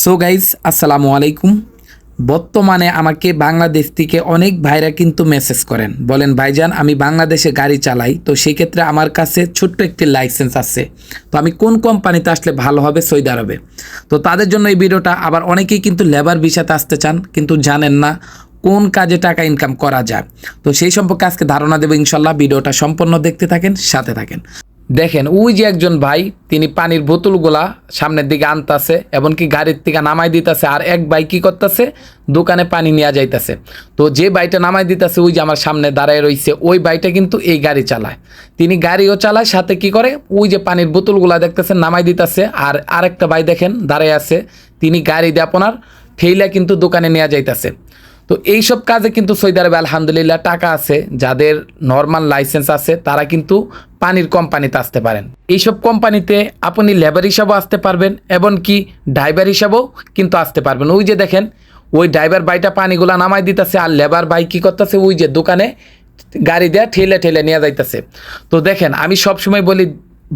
So guys আসসালামু আলাইকুম। বর্তমানে আমাকে বাংলাদেশ থেকে অনেক ভাইরা কিন্তু মেসেজ করেন। বলেন, ভাইজান, আমি বাংলাদেশে গাড়ি চালাই, তো সেক্ষেত্রে আমার কাছে ছোট্ট একটি লাইসেন্স আছে। তো আমি কোন কোম্পানিতে আসলে ভালো হবে? সৌদি আরবে। তো তাদের জন্য এই ভিডিওটা আবার অনেকেই কিন্তু লেবার ভিসাতে আসতে চান, কিন্তু জানেন না কোন কাজে টাকা ইনকাম করা যায়। তো সেই সম্পর্কে আজকে ধারণা দেবো ইনশাল্লাহ। ভিডিওটা সম্পূর্ণ দেখতে থাকেন, সাথে থাকেন। দেখেন, ওই যে একজন ভাই, তিনি পানির বোতলগুলা সামনের দিকে আনতাছে, এমনকি গাড়ির থেকে নামাই দিতেছে, আর এক ভাই কি করতেছে? দোকানে পানি নিয়ে যাইতেছে। তো যে বাইটা নামাই দিতেছে, ওই যে আমার সামনে দাঁড়ায় রয়েছে ওই বাইটা কিন্তু এই গাড়ি চালায়। তিনি গাড়িও চালায়, সাথে কি করে? ওই যে পানির বোতলগুলা দেখতেছে নামাই দিতেছে, আর আরেকটা ভাই দেখেন, দাঁড়ায় আছে, তিনি গাড়ি দিয়ে আপনার ঠেইলা কিন্তু দোকানে নেওয়া যাইতেছে। তো এইসব কাজে কিন্তু সৌদি আরবে, আলহামদুলিল্লাহ, টাকা আছে। যাদের নর্মাল লাইসেন্স আছে, তারা কিন্তু পানির কোম্পানিতে আসতে পারেন। এইসব কোম্পানিতে আপনি লেবার হিসাবেও আসতে পারবেন এবং কি ড্রাইভার হিসাবেও কিন্তু আসতে পারবেন। ওই যে দেখেন, ওই ড্রাইভার বাইটা পানিগুলা নামাই দিতেছে, আর লেবার বাই কী করতেছে? ওই যে দোকানে গাড়ি দেয়া ঠেলে ঠেলে নিয়ে যাইতেছে। তো দেখেন, আমি সবসময় বলি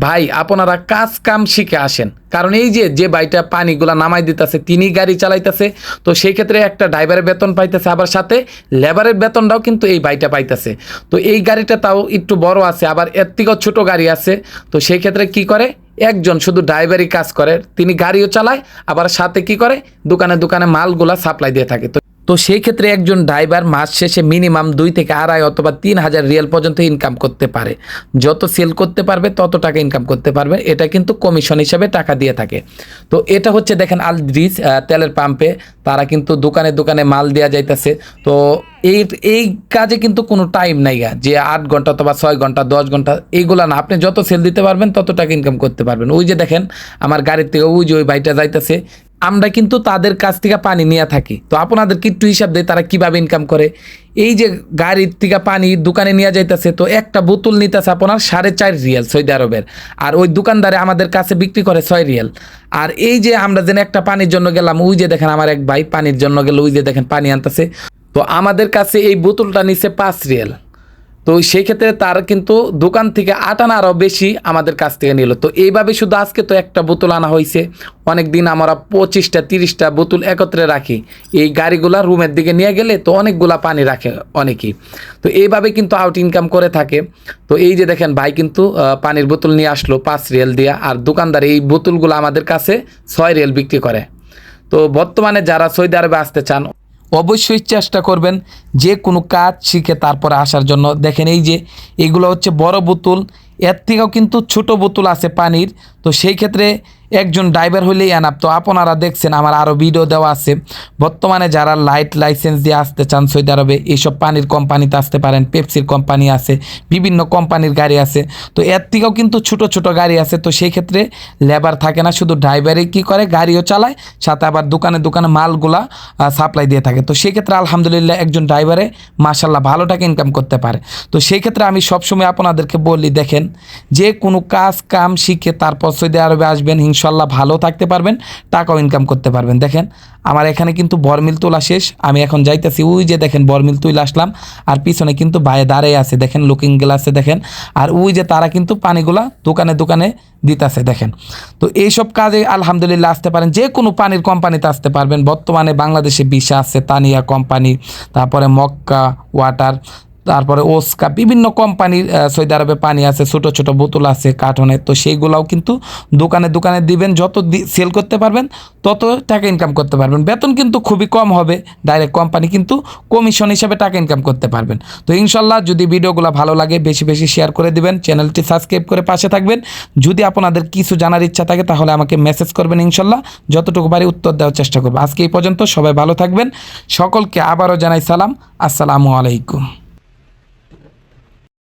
ভাই, আপনারা কাজ কাম শিখে আসেন। কারণ এই যে যে বাইটা পানিগুলা নামাই দিতেছে তিনি গাড়ি চালাইতেছে, তো সেই ক্ষেত্রে একটা ড্রাইভারের বেতন পাইতেছে, আবার সাথে লেবারের বেতনটাও কিন্তু এই বাইটা পাইতেছে। তো এই গাড়িটা তাও একটু বড় আছে, আবার এর থেকেও ছোটো গাড়ি আছে, তো সেই ক্ষেত্রে কি করে? একজন শুধু ড্রাইভারই কাজ করে, তিনি গাড়িও চালায়, আবার সাথে কি করে? দোকানে দোকানে মালগুলা সাপ্লাই দিয়ে থাকে। তো তো সেই ক্ষেত্রে একজন ড্রাইভার মাস শেষে মিনিমাম দুই থেকে আড়াই অথবা তিন হাজার রিয়াল পর্যন্ত ইনকাম করতে পারে। যত সেল করতে পারবে, তত টাকা ইনকাম করতে পারবে। এটা কিন্তু কমিশন হিসাবে টাকা দিয়ে থাকে। তো এটা হচ্ছে দেখেন আলদ্রিজ তেলের পাম্পে তারা কিন্তু দোকানে দোকানে মাল দেওয়া যাইতেছে। তো এই এই কাজে কিন্তু কোনো টাইম নাই যে আট ঘণ্টা অথবা ছয় ঘণ্টা, দশ ঘণ্টা, এইগুলা না। আপনি যত সেল দিতে পারবেন, তত টাকা ইনকাম করতে পারবেন। ওই যে দেখেন, আমার গাড়ির থেকে ওই যে ওই বাইটা যাইতেছে। আমরা কিন্তু তাদের কাছ থেকে পানি নিয়ে থাকি। তো আপনাদের একটু হিসাব দেয় তারা কীভাবে ইনকাম করে। এই যে গাড়ির থেকে পানি দোকানে নিয়ে যাইতেছে, তো একটা বোতল নিতেছে আপনার সাড়ে চার রিয়াল সৌদি আরবের। আর ওই দোকানদারে আমাদের কাছে বিক্রি করে ছয় রিয়াল। আর এই যে আমরা যেন একটা পানির জন্য গেলাম, ওই যে দেখেন আমার এক ভাই পানির জন্য গেল, ওই যে দেখেন পানি আনতেছে। তো আমাদের কাছে এই বোতলটা নিচ্ছে পাঁচ রিয়াল। তো সেই ক্ষেত্রে তার কিন্তু দোকান থেকে আটানা আরও বেশি আমাদের কাছ থেকে নিল। তো এইভাবে শুধু আজকে তো একটা বোতল আনা হয়েছে। অনেক দিন আমরা পঁচিশটা, তিরিশটা বোতল একত্রে রাখি। এই গাড়িগুলা রুমের দিকে নিয়ে গেলে তো অনেকগুলা পানি রাখে অনেকেই। তো এইভাবে কিন্তু আউট ইনকাম করে থাকে। তো এই যে দেখেন ভাই কিন্তু পানির বোতল নিয়ে আসলো, পাঁচ রিয়েল দিয়া। আর দোকানদার এই বোতলগুলো আমাদের কাছে ছয় রিয়েল বিক্রি করে। তো বর্তমানে যারা সৌদি আরবে আসতে চান অবশ্যই চেষ্টা করবেন যে কোনো কাজ শিখে তারপরে আসার জন্য। দেখেন এই যে, এগুলো হচ্ছে বড় বোতল, এর থেকেও কিন্তু ছোট বোতল আছে পানির। তো সেই ক্ষেত্রে একজন ড্রাইভার হলেই আনাপ। তো আপনারা দেখছেন, আমার আরও ভিডিও দেওয়া আছে। বর্তমানে যারা লাইট লাইসেন্স দিয়ে আসতে চান সৌদি আরবে এইসব পানির কোম্পানিতে আসতে পারেন পেপসির কোম্পানি আছে, বিভিন্ন কোম্পানির গাড়ি আছে। তো এর থেকেও কিন্তু ছোট ছোট গাড়ি আছে, তো সেই ক্ষেত্রে লেবার থাকে না, শুধু ড্রাইভারই কি করে, গাড়িও চালায়, সাথে আবার দোকানে দোকানে মালগুলা সাপ্লাই দিয়ে থাকে। তো সেই ক্ষেত্রে আলহামদুলিল্লাহ একজন ড্রাইভারে মাসাল্লাহ ভালো টাকা ইনকাম করতে পারে। তো সেই ক্ষেত্রে আমি সবসময় আপনাদেরকে বলি, দেখেন, যে কোনো কাজ, কাম শিখে তারপর সৌদি আরবে আসবেন ইনশাল্লাহ ভালো থাকতে পারবেন, টাকাও ইনকাম করতে পারবেন। দেখেন, আমার এখানে কিন্তু বরমিল তোলা শেষ, আমি এখন যাইতেছি, ওই যে দেখেন বরমিল তুলে আসলাম, আর পিছনে কিন্তু বায়ে দাঁড়িয়ে আছে, দেখেন লুকিং গ্লাসে দেখেন, আর ওই যে তারা কিন্তু পানিগুলা দোকানে দোকানে দিতেছে, দেখেন। তো এইসব কাজে আলহামদুলিল্লাহ আসতে পারেন, যে কোনো পানির কোম্পানিতে আসতে পারবেন। বর্তমানে বাংলাদেশে বিশা আছে, তানিয়া কোম্পানি, তারপরে মক্কা, ওয়াটার তারপরে ওস্কা, বিভিন্ন কোম্পানির সৌদি আরবে পানি আছে, ছোট ছোট বোতল আছে কার্টনের তো সেইগুলাও কিন্তু দোকানে দোকানে দিবেন, যত সেল করতে পারবেন, তত টাকা ইনকাম করতে পারবেন। বেতন কিন্তু খুবই কম হবে ডাইরেক্ট কোম্পানি কিন্তু কমিশন হিসাবে টাকা ইনকাম করতে পারবেন। তো ইনশাল্লাহ যদি ভিডিওগুলো ভালো লাগে, বেশি বেশি শেয়ার করে দিবেন চ্যানেলটি সাবস্ক্রাইব করে পাশে থাকবেন। যদি আপনাদের কিছু জানার ইচ্ছা থাকে, তাহলে আমাকে মেসেজ করবেন ইনশাল্লাহ। যতটুকু পারি উত্তর দেওয়ার চেষ্টা করব। আজকে এই পর্যন্ত সবাই ভালো থাকবেন। সকলকে আবারও জানাই সালাম। আসসালামু আলাইকুম।